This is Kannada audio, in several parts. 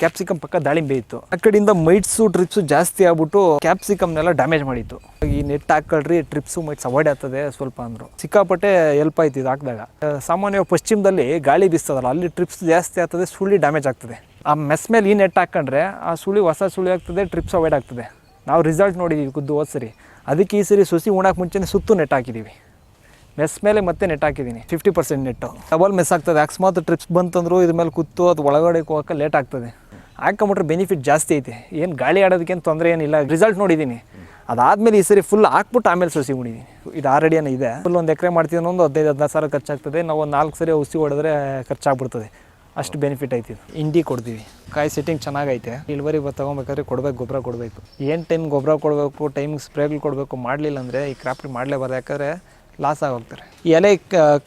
ಕ್ಯಾಪ್ಸಿಕಮ್ ಪಕ್ಕ ದಾಳಿಂಬೆ ಇತ್ತು. ಆ ಕಡೆಯಿಂದ ಮೈಟ್ಸು ಟ್ರಿಪ್ಸು ಜಾಸ್ತಿ ಆಗ್ಬಿಟ್ಟು ಕ್ಯಾಪ್ಸಿಕಮ್ನೆಲ್ಲ ಡ್ಯಾಮೇಜ್ ಮಾಡಿತ್ತು. ಈ ನೆಟ್ ಹಾಕೊಳ್ರಿ ಟ್ರಿಪ್ಸು ಮೈಟ್ಸ್ ಅವಾಯ್ಡ್ ಆಗ್ತದೆ ಸ್ವಲ್ಪ ಅಂದರು. ಸಿಕ್ಕಾಪಟ್ಟೆ ಹೆಲ್ಪ್ ಆಯ್ತು ಇದು ಹಾಕಿದಾಗ. ಸಾಮಾನ್ಯವಾಗಿ ಪಶ್ಚಿಮದಲ್ಲಿ ಗಾಳಿ ಬೀಸ್ತದಲ್ಲ, ಅಲ್ಲಿ ಟ್ರಿಪ್ಸ್ ಜಾಸ್ತಿ ಆಗ್ತದೆ, ಸುಳಿ ಡ್ಯಾಮೇಜ್ ಆಗ್ತದೆ. ಆ ಮೆಸ್ ಮೇಲೆ ಈ ನೆಟ್ ಹಾಕೊಂಡ್ರೆ ಆ ಸುಳಿ, ಹೊಸ ಸುಳಿ ಆಗ್ತದೆ ಟ್ರಿಪ್ಸ್ ಅವಾಯ್ಡ್ ಆಗ್ತದೆ. ನಾವು ರಿಸಲ್ಟ್ ನೋಡಿದ್ದೀವಿ ಖುದ್ದು ಹೋದ್ ಸರಿ ಅದಕ್ಕೆ ಈ ಸರಿ ಸುಸಿ ಉಣಕ್ಕೆ ಮುಂಚೆನೇ ಸುತ್ತು ನೆಟ್ ಹಾಕಿದ್ದೀವಿ ಮೆಸ್ ಮೇಲೆ ಮತ್ತೆ ನೆಟ್ ಹಾಕಿದ್ದೀನಿ fifty percent net. Double mesh ಆಗ್ತದೆ ಅಕಸ್ಮಾತ್ ಟ್ರಿಪ್ಸ್ ಬಂತಂದ್ರು ಇದ್ರ ಮೇಲೆ ಕೂತು ಅದು ಒಳಗಡೆ ಹೋಗೋಕೆ ಲೇಟ್ ಆಗ್ತದೆ. ಹಾಕೊಂಬಿಟ್ರೆ ಬೆನಿಫಿಟ್ ಜಾಸ್ತಿ ಐತೆ. ಏನು ಗಾಳಿ ಆಡೋದಕ್ಕೇನು ತೊಂದರೆ ಏನಿಲ್ಲ. ರಿಸಲ್ಟ್ ನೋಡಿದ್ದೀನಿ ಅದಾದಮೇಲೆ ಈ ಸರಿ ಫುಲ್ ಹಾಕ್ಬಿಟ್ಟು ಆಮೇಲೆ ಸಸಿ ಹೊಡಿದ್ದೀನಿ ಇದು ಆಲ್ರೆಡಿ ಏನೋ ಇದೆ. ಫುಲ್ ಒಂದು ಎಕರೆ ಅನ್ನೋ ಒಂದು ಹದಿನೈದು, ಹದಿನಾರು ಸಾವಿರ ಖರ್ಚಾಗ್ತದೆ. ನಾವು ಒಂದು ನಾಲ್ಕು ಸರಿ ಔಷಧಿ ಹೊಡೆದ್ರೆ ಖರ್ಚಾಗ್ಬಿಡ್ತದೆ. ಅಷ್ಟು ಬೆನಿಫಿಟ್ ಐತಿ. ಇಂಡಿ ಕೊಡ್ತೀವಿ. ಕಾಯಿ ಸೆಟ್ಟಿಂಗ್ ಚೆನ್ನಾಗೈತೆ. ಇಳುವರಿ ತೊಗೊಬೇಕಾದ್ರೆ ಕೊಡ್ಬೇಕು, ಗೊಬ್ಬರ ಕೊಡಬೇಕು. ಏನು ಟೈಮ್ ಗೊಬ್ಬರ ಕೊಡಬೇಕು ಟೈಮಿಗೆ ಸ್ಪ್ರೇಗಳು ಕೊಡಬೇಕು, ಮಾಡಲಿಲ್ಲ ಅಂದರೆ ಈ ಕ್ರಾಪ್ಟ್ ಮಾಡಲೇಬಾರ್ದು. ಯಾಕಂದರೆ ಲಾಸ್ ಆಗೋಗ್ತಾರೆ. ಈ ಎಲೆ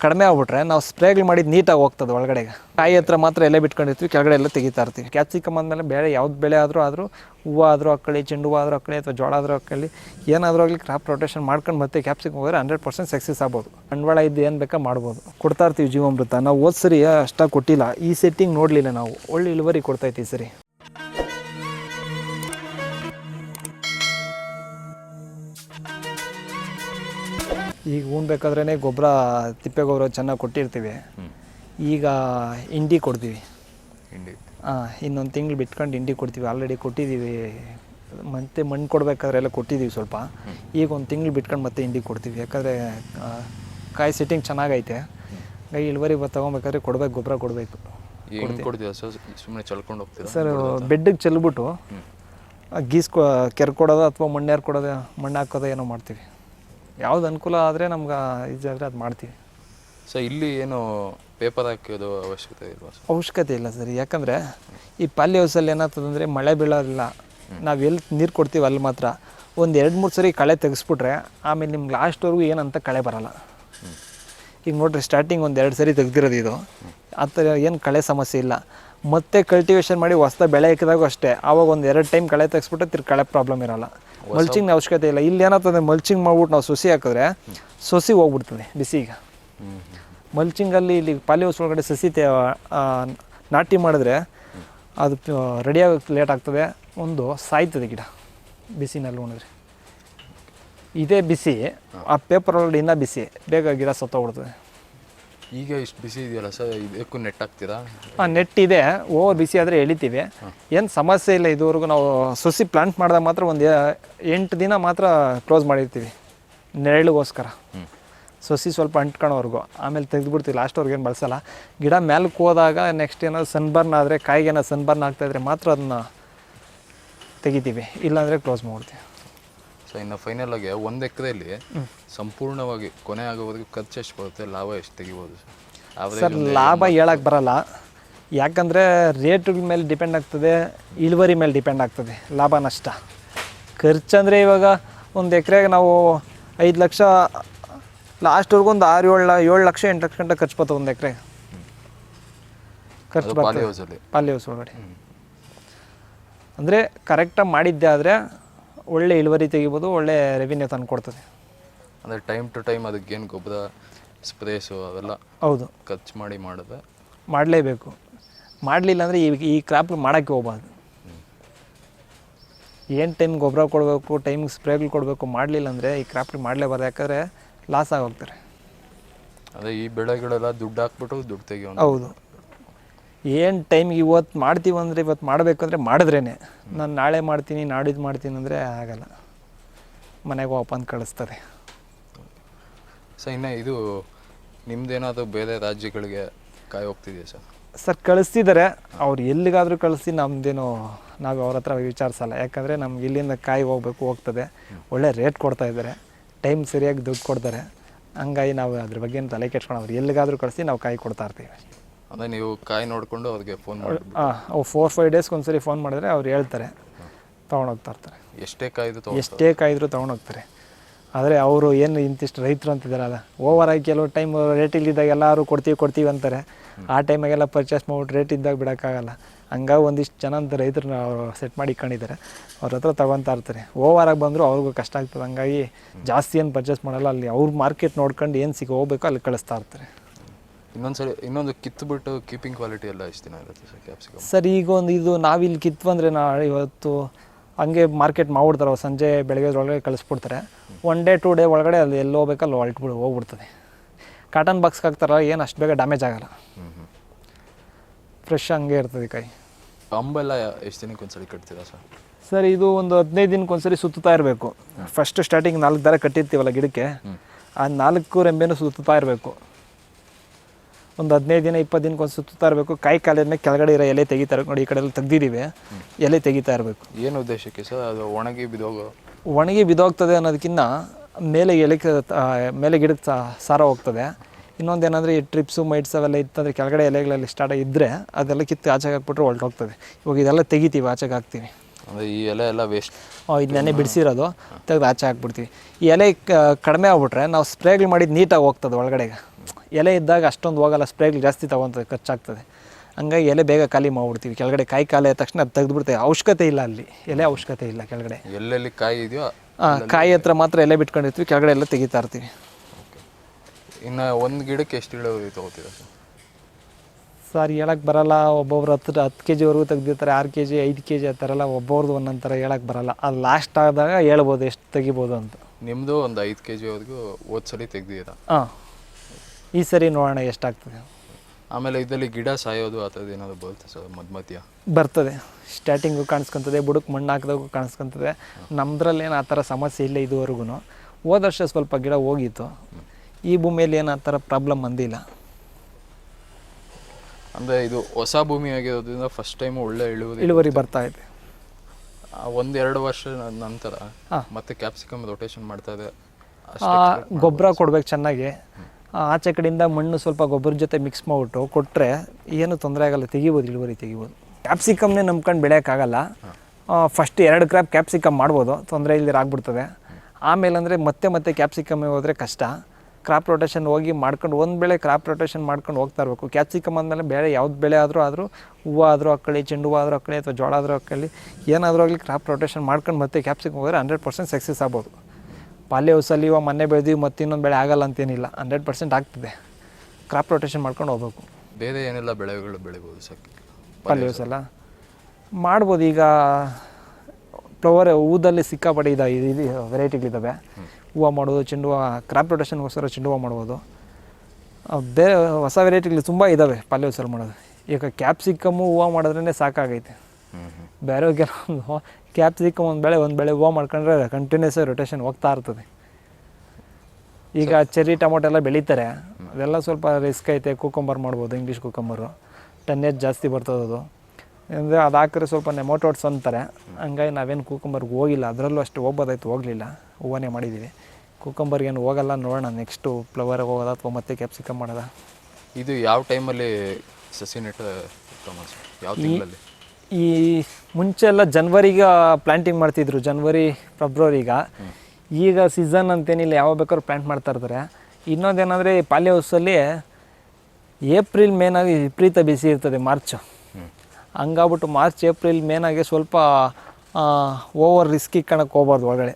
ಕಡಿಮೆ ಆಗ್ಬಿಟ್ರೆ ನಾವು ಸ್ಪ್ರೇಗಳು ಮಾಡಿದ್ದು ನೀಟಾಗಿ ಹೋಗ್ತದೆ ಒಳಗಡೆಗೆ. ಕಾಯಿ ಹತ್ರ ಮಾತ್ರ ಎಲೆ ಬಿಟ್ಕೊಂಡಿರ್ತೀವಿ, ಕೆಳಗಡೆ ಎಲ್ಲ ತೆಗಿತಾ ಇರ್ತೀವಿ. ಕ್ಯಾಪ್ಸಿಕಮ್ ಅಂದಮೇಲೆ ಬೇರೆ ಯಾವ್ದು ಬೆಳೆ ಆದರೂ ಆದರೂ ಹೂವು ಆದರೂ ಹಾಕೊಳ್ಳಿ ಚೆಂಡು ಹೂವು ಆದರೂ ಹಾಕೊಳ್ಳಿ ಅಥವಾ ಜೋಳ ಆದರೂ ಹಾಕೊಳ್ಳಿ ಏನಾದರೂ ಆಗಲಿ ಕ್ರಾಪ್ ರೊಟೇಷನ್ ಮಾಡ್ಕೊಂಡು ಮತ್ತೆ ಕ್ಯಾಪ್ಸಿಕಮ್ ಹೋದ್ರೆ ಹಂಡ್ರೆಡ್ ಪರ್ಸೆಂಟ್ ಸಕ್ಸಸ್ ಆಗ್ಬೋದು. ಬಂಡವಾಳ ಇದ್ದು ಏನು ಬೇಕಾ ಮಾಡ್ಬೋದು. ಕೊಡ್ತಾ ಇರ್ತೀವಿ ಜೀವಾಮೃತ. ನಾವು ಓದ್ಸರಿ ಸರಿ ಕೊಟ್ಟಿಲ್ಲ. ಈ ಸೆಟ್ಟಿಂಗ್ ನೋಡಲಿಲ್ಲ ನಾವು. ಒಳ್ಳೆ ಇಳುವರಿ ಕೊಡ್ತೈತಿ ಈ ಸರಿ. ಈಗ ಉಣ್ಬೇಕಾದ್ರೇ ಗೊಬ್ಬರ ತಿಪ್ಪೆ ಗೊಬ್ಬರ ಚೆನ್ನಾಗಿ ಕೊಟ್ಟಿರ್ತೀವಿ. ಈಗ ಇಂಡಿ ಕೊಡ್ತೀವಿ. ಹಿಂಡಿ. ಹಾಂ ಇನ್ನೊಂದು ತಿಂಗಳು ಬಿಟ್ಕೊಂಡು ಇಂಡಿ ಕೊಡ್ತೀವಿ. ಆಲ್ರೆಡಿ ಕೊಟ್ಟಿದ್ದೀವಿ ಮತ್ತೆ ಮಣ್ಣು ಕೊಡಬೇಕಾದ್ರೆ ಎಲ್ಲ ಕೊಟ್ಟಿದ್ದೀವಿ ಸ್ವಲ್ಪ. ಈಗ ಒಂದು ತಿಂಗಳು ಬಿಟ್ಕೊಂಡು ಮತ್ತೆ ಇಂಡಿ ಕೊಡ್ತೀವಿ. ಯಾಕಂದರೆ ಕಾಯಿ ಸೆಟ್ಟಿಂಗ್ ಚೆನ್ನಾಗೈತೆ. ಇಳುವರಿ ಬ ತೊಗೊಬೇಕಾದ್ರೆ ಕೊಡ್ಬೇಕು ಗೊಬ್ಬರ ಕೊಡಬೇಕು. ಸುಮ್ಮನೆ ಚಲ್ಕೊಂಡು ಹೋಗ್ತೀವಿ ಸರ್ ಬೆಡ್ಡಿಗೆ ಚೆಲ್ಬಿಟ್ಟು ಗೀಸ್ ಕೆರೆ ಕೊಡೋದು ಅಥವಾ ಮಣ್ಣೇರು ಕೊಡೋದು ಮಣ್ಣು ಹಾಕೋದು ಏನೋ ಮಾಡ್ತೀವಿ. ಯಾವ್ದು ಅನುಕೂಲ ಆದರೆ ನಮ್ಗೆ ಇದಾದರೆ ಅದು ಮಾಡ್ತೀವಿ. ಸೊ ಇಲ್ಲಿ ಏನು ಪೇಪರ್ ಹಾಕೋದು ಅವಶ್ಯಕತೆ ಇಲ್ವಾ ಸರ್ ಅವಶ್ಯಕತೆ ಇಲ್ಲ ಸರ್ ಯಾಕಂದರೆ ಈ ಪಾಲಿ ಹೌಸಲ್ಲಿ ಏನಾಗ್ತದಂದರೆ ಮಳೆ ಬೀಳೋದಿಲ್ಲ. ನಾವು ಎಲ್ಲಿ ನೀರು ಕೊಡ್ತೀವಿ ಅಲ್ಲಿ ಮಾತ್ರ. ಒಂದು ಎರಡು ಮೂರು ಸರಿ ಕಳೆ ತೆಗೆಸ್ಬಿಟ್ರೆ ಆಮೇಲೆ ನಿಮ್ಗೆ ಲಾಸ್ಟ್ವರೆಗೂ ಏನಂತ ಕಳೆ ಬರಲ್ಲ. ಈಗ ನೋಡ್ರಿ ಸ್ಟಾರ್ಟಿಂಗ್ ಒಂದು ಎರಡು ಸರಿ ತೆಗ್ದಿರೋದು ಇದು. ಆ ಥರ ಏನು ಕಳೆ ಸಮಸ್ಯೆ ಇಲ್ಲ. ಮತ್ತೆ ಕಲ್ಟಿವೇಷನ್ ಮಾಡಿ ಹೊಸ್ದ ಬೆಳೆ ಹಾಕಿದಾಗೂ ಅಷ್ಟೇ. ಆವಾಗ ಒಂದು ಎರಡು ಟೈಮ್ ಕಳೆ ತೆಗೆಸ್ಬಿಟ್ರೆ ತಿರ್ಗಿ ಕಳೆ ಪ್ರಾಬ್ಲಮ್ ಇರಲ್ಲ. ಮಲ್ಚಿಂಗ್ ಅವಶ್ಯಕತೆ ಇಲ್ಲ. ಇಲ್ಲಿ ಏನಾಗ್ತದೆ, ಮಲ್ಚಿಂಗ್ ಮಾಡ್ಬಿಟ್ಟು ನಾವು ಸೊಸಿ ಹಾಕಿದ್ರೆ ಸೊಸಿ ಹೋಗ್ಬಿಡ್ತದೆ ಬಿಸಿಗೆ ಮಲ್ಚಿಂಗ್ ಮಲ್ಚಿಂಗಲ್ಲಿ ಇಲ್ಲಿ ಪಾಲಿ ಹೌಸ್ ಒಳಗಡೆ ಸಸಿ ನಾಟಿ ಮಾಡಿದ್ರೆ ಅದು ರೆಡಿಯಾಗಕ್ಕೆ ಲೇಟ್ ಆಗ್ತದೆ. ಒಂದು ಸಾಯ್ತದೆ ಗಿಡ ಬಿಸಿನಲ್ಲಿ ಉಣಿದ್ರೆ. ಇದೇ ಬಿಸಿ, ಆ ಪೇಪರ್ ಒಳಗಡೆ ಇನ್ನೂ ಬಿಸಿ, ಬೇಗ ಗಿಡ ಸತ್ತೋಗ್ಬಿಡ್ತದೆ. ಈಗ ಇಷ್ಟು ಬಿಸಿ ಇದೆಯಲ್ಲ ಸರ್ ಇದಕ್ಕೂ ನೆಟ್ ಹಾಕ್ತೀರಾ? ಹಾಂ ನೆಟ್ ಇದೆ. ಓವರ್ ಬಿಸಿ ಆದರೆ ಎಳಿತೀವಿ. ಏನು ಸಮಸ್ಯೆ ಇಲ್ಲ ಇದುವರೆಗೂ ನಾವು ಸಸಿ ಪ್ಲಾಂಟ್ ಮಾಡಿದಾಗ ಮಾತ್ರ ಒಂದು ಎಂಟು ದಿನ ಮಾತ್ರ ಕ್ಲೋಸ್ ಮಾಡಿರ್ತೀವಿ. ನೆರಳಿಗೋಸ್ಕರ. ಸಸಿ ಸ್ವಲ್ಪ ಅಂಟ್ಕೊಳೋವರೆಗೂ ಆಮೇಲೆ ತೆಗೆದುಬಿಡ್ತೀವಿ. ಲಾಸ್ಟ್ವರೆಗೆ ಏನು ಬಳಸಲ್ಲ. ಗಿಡ ಮೇಲಕ್ಕೆ ಹೋದಾಗ ನೆಕ್ಸ್ಟ್ ಏನಾದ್ರು ಸನ್ಬರ್ನ್ ಆದರೆ ಕಾಯಿಗೆ ಏನಾದ್ರು ಸನ್ಬರ್ನ್ ಆಗ್ತಾಯಿದ್ರೆ ಮಾತ್ರ ಅದನ್ನ ತೆಗಿತೀವಿ. ಇಲ್ಲಾಂದರೆ ಕ್ಲೋಸ್ ಮಾಡ್ತೀವಿ ಸೊ ಇನ್ನು ಫೈನಲ್ ಆಗಿ ಒಂದು ಎಕರೆಯಲ್ಲಿ ಸಂಪೂರ್ಣವಾಗಿ ಕೊನೆ ಆಗೋವರೆಗೂ ಖರ್ಚು ಎಷ್ಟು ಬರುತ್ತೆ ಲಾಭ ಎಷ್ಟು ತೆಗಿಬೋದು? ಸರ್ ಸರ್ ಲಾಭ ಹೇಳಕ್ಕೆ ಬರಲ್ಲ. ಯಾಕಂದರೆ ರೇಟ್ ಮೇಲೆ ಡಿಪೆಂಡ್ ಆಗ್ತದೆ ಇಳುವರಿ ಮೇಲೆ ಡಿಪೆಂಡ್ ಆಗ್ತದೆ ಲಾಭ ನಷ್ಟ. ಖರ್ಚಂದರೆ ಇವಾಗ ಒಂದು ಎಕರೆಗೆ ನಾವು ಐದು ಲಕ್ಷ ಲಾಸ್ಟ್ವರೆಗೂ ಒಂದು ಆರು ಏಳು ಏಳು ಲಕ್ಷ ಎಂಟು ಲಕ್ಷ ಗಂಟೆ ಖರ್ಚು ಬರ್ತದೆ ಒಂದು ಎಕರೆ. ಖರ್ಚು ಬರ್ತದೆ. ಪಾಲ್ಯ ಪಾಲಿ ಹೌಸ್ ಒಳಗಡೆ. ಅಂದರೆ ಕರೆಕ್ಟಾಗಿ ಮಾಡಿದ್ದೆ ಆದರೆ ಒಳ್ಳೆ ಇಳುವರಿ ತೆಗಿಬೋದು ಒಳ್ಳೆ ರೆವಿನ್ಯೂ ತಂದು ಕೊಡ್ತದೆ. ಅಂದರೆ ಟೈಮ್ ಟು ಟೈಮ್ ಅದಕ್ಕೇನು ಗೊಬ್ಬರ ಸ್ಪ್ರೇಸು ಅವೆಲ್ಲ ಹೌದು. ಖರ್ಚು ಮಾಡಿ ಮಾಡಿದ್ರೆ ಮಾಡಲೇಬೇಕು. ಮಾಡಲಿಲ್ಲ ಅಂದರೆ ಈ ಈ ಕ್ರಾಪ್ ಮಾಡೋಕ್ಕೆ ಹೋಗ್ಬಾರ್ದು. ಏನು ಟೈಮ್ ಗೊಬ್ಬರ ಕೊಡಬೇಕು ಟೈಮಿಗೆ ಸ್ಪ್ರೇಗಳು ಕೊಡಬೇಕು ಮಾಡಲಿಲ್ಲ ಅಂದರೆ ಈ ಕ್ರಾಪ್ಟ್ ಮಾಡಲೇಬಾರ್ದು. ಯಾಕಂದರೆ ಲಾಸ್ ಆಗೋಗ್ತಾರೆ ಅದೇ ಈ ಬೆಳೆಗಳೆಲ್ಲ ದುಡ್ಡು ಹಾಕ್ಬಿಟ್ಟು ದುಡ್ಡು ತೆಗಿಯೋ ಹೌದು. ಏನು ಟೈಮ್ಗೆ ಇವತ್ತು ಮಾಡ್ತೀವಿ ಅಂದರೆ ಇವತ್ತು ಮಾಡಬೇಕಂದ್ರೆ ಮಾಡಿದ್ರೇ ನಾನು ನಾಳೆ ಮಾಡ್ತೀನಿ ನಾಡಿದ್ದು ಮಾಡ್ತೀನಿ ಅಂದರೆ ಆಗಲ್ಲ. ಮನೆಗೆ ಓಪನ್ ಕಳಿಸ್ತದೆ. ಸರ್ ಇನ್ನು ಇದು ನಿಮ್ಮದೇನಾದರೂ ಬೇರೆ ರಾಜ್ಯಗಳಿಗೆ ಕಾಯಿ ಹೋಗ್ತಿದೆಯಾ ಸರ್? ಸರ್ ಕಳಿಸ್ತಿದ್ದಾರೆ ಅವ್ರು ಎಲ್ಲಿಗಾದರೂ ಕಳಿಸಿ ನಮ್ಮದೇನು ನಾವು ಅವ್ರ ಹತ್ರ ವಿಚಾರಿಸಲ್ಲ. ಯಾಕಂದರೆ ನಮ್ಗೆ ಇಲ್ಲಿಂದ ಕಾಯಿ ಹೋಗ್ಬೇಕು ಹೋಗ್ತದೆ. ಒಳ್ಳೆ ರೇಟ್ ಕೊಡ್ತಾ ಇದ್ದಾರೆ ಟೈಮ್ ಸರಿಯಾಗಿ ದುಡ್ಡು ಕೊಡ್ತಾರೆ. ಹಂಗಾಗಿ ನಾವು ಅದ್ರ ಬಗ್ಗೆ ಏನು ತಲೆ ಕೆಡ್ಸ್ಕೊಂಡು ಅವ್ರು ಎಲ್ಲಿಗಾದರೂ ಕಳಿಸಿ ನಾವು ಕಾಯಿ ಕೊಡ್ತಾ ಇರ್ತೀವಿ. ಅಂದರೆ ನೀವು ಕಾಯಿ ನೋಡಿಕೊಂಡು ಅವ್ರಿಗೆ ಫೋನ್ ಮಾಡಿ ಹಾಂ ಅವು ಫೋರ್ ಫೈವ್ ಡೇಸ್ಗೆ ಒಂದ್ಸರಿ ಫೋನ್ ಮಾಡಿದ್ರೆ ಅವ್ರು ಹೇಳ್ತಾರೆ ತೊಗೊಂಡೋಗ್ತಾ ಇರ್ತಾರೆ. ಎಷ್ಟೇ ಕಾಯ್ದು ತಗೋ ಎಷ್ಟೇ ಕಾಯಿದ್ರು ತೊಗೊಂಡೋಗ್ತಾರೆ. ಆದರೆ ಅವರು ಏನು ಇಂತಿಷ್ಟು ರೈತರು ಅಂತಿದ್ದಾರಲ್ಲ ಓವರ್ ಆಗಿ ಕೆಲವು ಟೈಮ್ ರೇಟ್ ಇದ್ದಾಗ ಎಲ್ಲರೂ ಕೊಡ್ತೀವಿ ಕೊಡ್ತೀವಿ ಅಂತಾರೆ. ಆ ಟೈಮಾಗೆಲ್ಲ ಪರ್ಚೇಸ್ ಮಾಡ್ಬಿಟ್ಟು ರೇಟ್ ಇದ್ದಾಗ ಬಿಡೋಕ್ಕಾಗಲ್ಲ. ಹಂಗಾಗಿ ಒಂದಿಷ್ಟು ಜನ ಅಂತ ರೈತರನ್ನ ಅವರು ಸೆಟ್ ಮಾಡಿ ಇಟ್ಕೊಂಡಿದ್ದಾರೆ. ಅವ್ರ ಹತ್ರ ತೊಗೊತಾ ಇರ್ತಾರೆ. ಓವರ್ ಆಗಿ ಬಂದರೂ ಅವ್ರಿಗೂ ಕಷ್ಟ ಆಗ್ತದೆ. ಹಂಗಾಗಿ ಜಾಸ್ತಿ ಏನು ಪರ್ಚೇಸ್ ಮಾಡಲ್ಲ. ಅಲ್ಲಿ ಅವ್ರ ಮಾರ್ಕೆಟ್ ನೋಡ್ಕೊಂಡು ಏನು ಸಿಗ ಹೋಗ್ಬೇಕೋ ಅಲ್ಲಿ ಕಳಿಸ್ತಾ ಇರ್ತಾರೆ. ಇನ್ನೊಂದ್ಸರಿ ಇನ್ನೊಂದು ಕಿತ್ತುಬಿಟ್ಟು ಕೀಪಿಂಗ್ ಕ್ವಾಲಿಟಿ ಎಲ್ಲ ಎಷ್ಟು ದಿನ ಇರುತ್ತೆ ಸರ್ ಕ್ಯಾಪ್ಸಿಕಮ್ ಸರ್ ಈಗ ಒಂದು ಇದು ನಾವಿಲ್ಲಿ ಕಿತ್ವಂದ್ರೆ ನಾ ಇವತ್ತು ಹಂಗೆ ಮಾರ್ಕೆಟ್ ಮಾಡ್ಬಿಡ್ತಾರೆ ಅವ್ರು ಸಂಜೆ ಬೆಳಗ್ಗೆ ಒಳಗಡೆ ಕಳಿಸ್ಬಿಡ್ತಾರೆ. ಒನ್ ಡೇ ಟೂ ಡೇ ಒಳಗಡೆ ಅಲ್ಲಿ ಎಲ್ಲಿ ಹೋಗ್ಬೇಕಲ್ಲಿ ಹೊಲ್ಟ್ಬಿಡು ಹೋಗ್ಬಿಡ್ತದೆ. ಕಾಟನ್ ಬಾಕ್ಸ್ಗೆ ಹಾಕ್ತಾರಲ್ಲ ಏನು ಅಷ್ಟು ಬೇಗ ಡ್ಯಾಮೇಜ್ ಆಗಲ್ಲ. ಫ್ರೆಶ್ ಹಂಗೆ ಇರ್ತದೆ ಕೈ. ಅಂಬೆಲ್ಲ ಎಷ್ಟು ದಿನಕ್ಕೆ ಒಂದ್ಸರಿ ಕಟ್ತೀರಾ ಸರ್? ಸರ್ ಇದು ಒಂದು ಹದಿನೈದು ದಿನಕ್ಕೆ ಒಂದ್ಸರಿ ಸುತ್ತುತ್ತಾ ಇರಬೇಕು. ಫಸ್ಟ್ ಸ್ಟಾರ್ಟಿಂಗ್ ನಾಲ್ಕು ದಾರ ಕಟ್ಟಿರ್ತೀವಲ್ಲ ಗಿಡಕ್ಕೆ ಆ ನಾಲ್ಕು ರೆಂಬೆನೂ ಸುತ್ತುತ್ತಾ ಇರಬೇಕು. ಒಂದು ಹದಿನೈದು ದಿನ ಇಪ್ಪತ್ತು ದಿನಕ್ಕೆ ಒಂದು ಸುತ್ತಾ ಇರಬೇಕು ಕಾಯಿ ಮೇಲೆ ಕೆಳಗಡೆ ಇರೋ ಎಲೆ ತೆಗಿತಾರೆ. ಇರ್ಬೇಕು ನೋಡಿ ಈ ಕಡೆ ಎಲ್ಲ ತೆಗ್ದಿದ್ದೀವಿ. ಎಲೆ ತೆಗಿತಾ ಇರಬೇಕು. ಏನು ಉದ್ದೇಶಕ್ಕೆ ಸರ್? ಅದು ಒಣಗಿ ಬಿದೋಗ ಒಣಗಿ ಬಿದೋಗ್ತದೆ ಅನ್ನೋದಕ್ಕಿಂತ ಮೇಲೆ ಎಲೆ ಮೇಲೆ ಗಿಡಕ್ಕೆ ಸಾರ ಹೋಗ್ತದೆ. ಇನ್ನೊಂದು ಏನಂದರೆ ಈ ಟ್ರಿಪ್ಸು ಮೈಟ್ಸ್ ಅವೆಲ್ಲ ಇತ್ತಂದರೆ ಕೆಳಗಡೆ ಎಲೆಗಳಲ್ಲಿ ಸ್ಟಾರ್ಟ್ ಇದ್ದರೆ ಅದೆಲ್ಲ ಕಿತ್ತು ಆಚೆಗೆ ಹಾಕ್ಬಿಟ್ರೆ ಹೊಲ್ಟೋಗ್ತದೆ ಇವಾಗ ಇದೆಲ್ಲ ತೆಗಿತೀವಿ ಆಚೆಗೆ ಹಾಕ್ತೀವಿ. ಅಂದರೆ ಈ ಎಲೆ ಎಲ್ಲ ವೇಸ್ಟ್ ಇದು ನೆನೆ ಬಿಡಿಸಿರೋದು. ತೆಗೆದು ಆಚೆ ಹಾಕ್ಬಿಡ್ತೀವಿ. ಈ ಎಲೆ ಕಡಿಮೆ ಆಗ್ಬಿಟ್ರೆ ನಾವು ಸ್ಪ್ರೇಗಳು ಮಾಡಿದ್ದು ನೀಟಾಗಿ ಹೋಗ್ತದೆ ಒಳಗಡೆಗೆ. ಎಲೆ ಇದ್ದಾಗ ಅಷ್ಟೊಂದು ಹೋಗಲ್ಲ ಸ್ಪ್ರೇಗಳು ಜಾಸ್ತಿ ತೊಗೊಂತದೆ ಖರ್ಚಾಗ್ತದೆ. ಹಂಗಾಗಿ ಎಲೆ ಬೇಗ ಖಾಲಿ ಮಾಡಿಬಿಡ್ತೀವಿ. ಕೆಳಗಡೆ ಕಾಯಿ ಖಾಲಿ ಆದ ತಕ್ಷಣ ಅದು ತೆಗೆದುಬಿಡ್ತೇವೆ ಅವಶ್ಯಕತೆ ಇಲ್ಲ ಅಲ್ಲಿ. ಎಲೆ ಅವಶ್ಯಕತೆ ಇಲ್ಲ ಕೆಳಗಡೆ. ಎಲ್ಲೆಲ್ಲಿ ಕಾಯಿ ಇದೆಯೋ ಹಾಂ ಕಾಯಿ ಹತ್ರ ಮಾತ್ರ ಎಲೆ ಬಿಟ್ಕೊಂಡಿರ್ತೀವಿ. ಕೆಳಗಡೆ ಎಲ್ಲ ತೆಗಿತಾ ಇರ್ತೀವಿ. ಇನ್ನು ಒಂದು ಗಿಡಕ್ಕೆ ಎಷ್ಟು ಇಳುವರಿ ತೊಗೋತೀರ ಸರ್? ಸರ್ ಹೇಳಕ್ಕೆ ಬರಲ್ಲ. ಒಬ್ಬೊಬ್ರು ಹತ್ತು ಹತ್ತು ಕೆ ಜಿವರೆಗೂ ತೆಗ್ದಿರ್ತಾರೆ. ಆರು ಕೆ ಜಿ ಐದು ಕೆ ಜಿ ಆ ಥರ ಎಲ್ಲ ಒಬ್ಬೊಬ್ರದ್ದು ಒಂದೊಂದು ಥರ ಹೇಳಕ್ಕೆ ಬರಲ್ಲ. ಅದು ಲಾಸ್ಟ್ ಆದಾಗ ಹೇಳ್ಬೋದು ಎಷ್ಟು ತೆಗಿಬೋದು ಅಂತ. ನಿಮ್ಮದು ಒಂದು ಐದು ಕೆ ಜಿವರೆಗೂ ಓದ್ಸಲಿ ತೆಗ್ದಿರ ಹಾಂ ಈ ಸರಿ ನೋಡೋಣ ಎಷ್ಟಾಗ್ತದೆ. ಆಮೇಲೆ ಇದರಲ್ಲಿ ಗಿಡ ಸಾಯೋದು ಆ ಥರದ್ದು ಏನಾದರೂ ಬರುತ್ತೆ ಸರ್ ಮಧ್ಯ ಬರ್ತದೆ. ಸ್ಟಾರ್ಟಿಂಗು ಕಾಣಿಸ್ಕೊತದೆ ಬುಡಕ್ಕೆ ಮಣ್ಣು ಹಾಕಿದಾಗೂ ಕಾಣಿಸ್ಕೊತದೆ. ನಮ್ಮದ್ರಲ್ಲಿ ಏನು ಆ ಥರ ಸಮಸ್ಯೆ ಇಲ್ಲ ಇದುವರೆಗೂ ಹೋದ ವರ್ಷ ಸ್ವಲ್ಪ ಗಿಡ ಹೋಗಿತ್ತು. ಈ ಭೂಮಿಯಲ್ಲಿ ಏನು ಆ ಥರ ಪ್ರಾಬ್ಲಮ್ ಬಂದಿಲ್ಲ. ಅಂದರೆ ಇದು ಹೊಸ ಭೂಮಿ ಆಗಿರೋದ್ರಿಂದ ಫಸ್ಟ್ ಟೈಮು ಒಳ್ಳೆ ಇಳುವರಿ ಇಳುವರಿ ಬರ್ತಾ ಇದೆ. ಒಂದೆರಡು ವರ್ಷ ನಂತರ. ಮತ್ತೆ ಕ್ಯಾಪ್ಸಿಕಮ್ ರೊಟೇಷನ್ ಮಾಡ್ತಾ ಇದೆ. ಗೊಬ್ಬರ ಕೊಡ್ಬೇಕು ಚೆನ್ನಾಗಿ. ಆಚೆ ಕಡೆಯಿಂದ ಮಣ್ಣು ಸ್ವಲ್ಪ ಗೊಬ್ಬರ ಜೊತೆ ಮಿಕ್ಸ್ ಮಾಡಿಬಿಟ್ಟು ಕೊಟ್ಟರೆ ಏನು ತೊಂದರೆ ಆಗಲ್ಲ, ತೆಗಿಬೋದು, ಇಳುವರಿ ತೆಗಿಬೋದು. ಕ್ಯಾಪ್ಸಿಕಮ್ನೇ ನಂಬ್ಕೊಂಡು ಬೆಳೆಯೋಕ್ಕಾಗಲ್ಲ ಫಸ್ಟ್ ಎರಡು ಕ್ರಾಪ್ ಕ್ಯಾಪ್ಸಿಕಮ್ ಮಾಡ್ಬೋದು, ತೊಂದರೆ ಇಲ್ದಿರ ಆಗ್ಬಿಡ್ತದೆ. ಆಮೇಲೆ ಅಂದರೆ ಮತ್ತೆ ಮತ್ತೆ ಕ್ಯಾಪ್ಸಿಕಮ್ ಹೋದರೆ ಕಷ್ಟ. ಕ್ರಾಪ್ ರೊಟೇಷನ್ ಹೋಗಿ ಮಾಡ್ಕೊಂಡು ಒಂದು ಬೆಳೆ ಕ್ರಾಪ್ ರೊಟೇಷನ್ ಮಾಡ್ಕೊಂಡು ಹೋಗ್ತಾ ಇರಬೇಕು. ಕ್ಯಾಪ್ಸಿಕಮ್ ಅಂದಮೇಲೆ ಬೇರೆ ಯಾವ್ದು ಬೆಳೆ ಆದರೂ ಆದರೂ ಹೂವು ಆದರೂ ಹಾಕೊಳ್ಳಿ ಚೆಂಡು ಹೂವು ಆದರೂ ಹಾಕೊಳ್ಳಿ ಅಥವಾ ಜೋಳ ಆದರೂ ಹಾಕೊಳ್ಳಿ ಏನಾದರೂ ಆಗಲಿ ಕ್ರಾಪ್ ರೊಟೇಷನ್ ಮಾಡ್ಕೊಂಡು ಮತ್ತೆ ಕ್ಯಾಪ್ಸಿಕಮ್ ಹೋದರೆ ಹಂಡ್ರೆಡ್ ಪರ್ಸೆಂಟ್ ಸಕ್ಸಸ್ ಆಗ್ಬೋದು. ಪಾಲ್ಯ ಹೌಸಲ್ಲಿ ಇವಾಗ ಮೊನ್ನೆ ಬೆಳೆದೀವಿ ಮತ್ತು ಇನ್ನೊಂದು ಬೆಳೆ ಆಗಲ್ಲ ಅಂತೇನಿಲ್ಲ. ಹಂಡ್ರೆಡ್ ಪರ್ಸೆಂಟ್ ಆಗ್ತಿದೆ. ಕ್ರಾಪ್ ರೊಟೇಷನ್ ಮಾಡ್ಕೊಂಡು ಹೋಗ್ಬೇಕು. ಬೇರೆ ಏನೆಲ್ಲ ಬೆಳೆಗಳು ಬೆಳಿಬೋದು ಸರ್ ಪಾಲ್ಯ ಹೌಸ್ ಎಲ್ಲ ಮಾಡ್ಬೋದು ಈಗ ಫ್ಲವರ್ ಹೂದಲ್ಲಿ ಸಿಕ್ಕಾಪಟ್ಟೆ ಇದೆ ಇದು ವೆರೈಟಿಗಳಿದ್ದಾವೆ ಹೂವು ಮಾಡೋದು ಚೆಂಡು ಹೂವು ಕ್ರಾಪ್ ರೊಟೇಷನ್ಗೋಸ್ಕರ ಚೆಂಡು ಹೂವು ಮಾಡ್ಬೋದು. ಬೇರೆ ಹೊಸ ವೆರೈಟಿಗಳು ತುಂಬ ಇದ್ದಾವೆ ಪಾಲ್ಯ ಹೌಸಲ್ಲಿ ಮಾಡೋದು. ಈಗ ಕ್ಯಾಪ್ಸಿಕಮ್ಮು ಹೂವು ಮಾಡಿದ್ರೇ ಸಾಕಾಗೈತೆ. ಹ್ಞೂ ಹ್ಞೂ ಬೇರೆ ಕೆಲವೊಂದು ಕ್ಯಾಪ್ಸಿಕಮ್ ಒಂದು ಬೆಳೆ ಒಂದು ಬೆಳೆ ಹೂವು ಮಾಡ್ಕೊಂಡ್ರೆ ಕಂಟಿನ್ಯೂಸ್ ರೊಟೇಷನ್ ಹೋಗ್ತಾ ಇರ್ತದೆ. ಈಗ ಚೆರ್ರಿ ಟೊಮೊಟೊ ಎಲ್ಲ ಬೆಳೀತಾರೆ. ಅದೆಲ್ಲ ಸ್ವಲ್ಪ ರಿಸ್ಕ್ ಐತೆ ಕುಕಂಬರ್ ಮಾಡ್ಬೋದು ಇಂಗ್ಲೀಷ್ ಕುಕಂಬರು ಟನ್ನೇಜ್ ಜಾಸ್ತಿ ಬರ್ತದೆ ಅದು. ಅಂದರೆ ಅದು ಹಾಕಿದ್ರೆ ಸ್ವಲ್ಪ ನೆಮೋಟೋಟ್ಸ್ ಅಂತಾರೆ ಹಂಗಾಗಿ ನಾವೇನು ಕುಕಂಬರ್ಗೆ ಹೋಗಿಲ್ಲ. ಅದರಲ್ಲೂ ಅಷ್ಟು ಹೋಗ್ಬೋದಾಯ್ತು ಹೋಗಲಿಲ್ಲ. ಹೂವನೇ ಮಾಡಿದ್ದೀವಿ ಕುಕಂಬರ್ಗೆ ಏನು ಹೋಗಲ್ಲ ನೋಡೋಣ. ನೆಕ್ಸ್ಟು ಫ್ಲವರ್ಗೆ ಹೋಗೋದ ಅಥವಾ ಮತ್ತೆ ಕ್ಯಾಪ್ಸಿಕಮ್ ಮಾಡೋದ? ಇದು ಯಾವ ಟೈಮಲ್ಲಿ ಸಸಿ ನೆಟ್ಟು ಯಾವ ತಿಂಗಳಲ್ಲಿ? ಈ ಮುಂಚೆ ಎಲ್ಲ ಜನ್ವರಿಗೆ ಪ್ಲಾಂಟಿಂಗ್ ಮಾಡ್ತಿದ್ರು ಜನ್ವರಿ ಫೆಬ್ರವರಿಗ ಈಗ ಸೀಸನ್ ಅಂತೇನಿಲ್ಲ, ಯಾವಾಗ ಬೇಕಾದ್ರೂ ಪ್ಲಾಂಟ್ ಮಾಡ್ತಾ ಇರ್ತಾರೆ. ಇನ್ನೊಂದೇನೆಂದರೆ ಪಾಲಿ ಹೌಸಲ್ಲಿ ಏಪ್ರಿಲ್ ಮೇನಾಗಿ ವಿಪರೀತ ಬಿಸಿ ಇರ್ತದೆ ಮಾರ್ಚ್ ಹಂಗಾಗ್ಬಿಟ್ಟು ಮಾರ್ಚ್ ಏಪ್ರಿಲ್ ಮೇನಾಗೆ ಸ್ವಲ್ಪ ಓವರ್ ರಿಸ್ಕಿ ಕಣಕ್ಕೆ ಹೋಗ್ಬಾರ್ದು ಒಳಗಡೆ.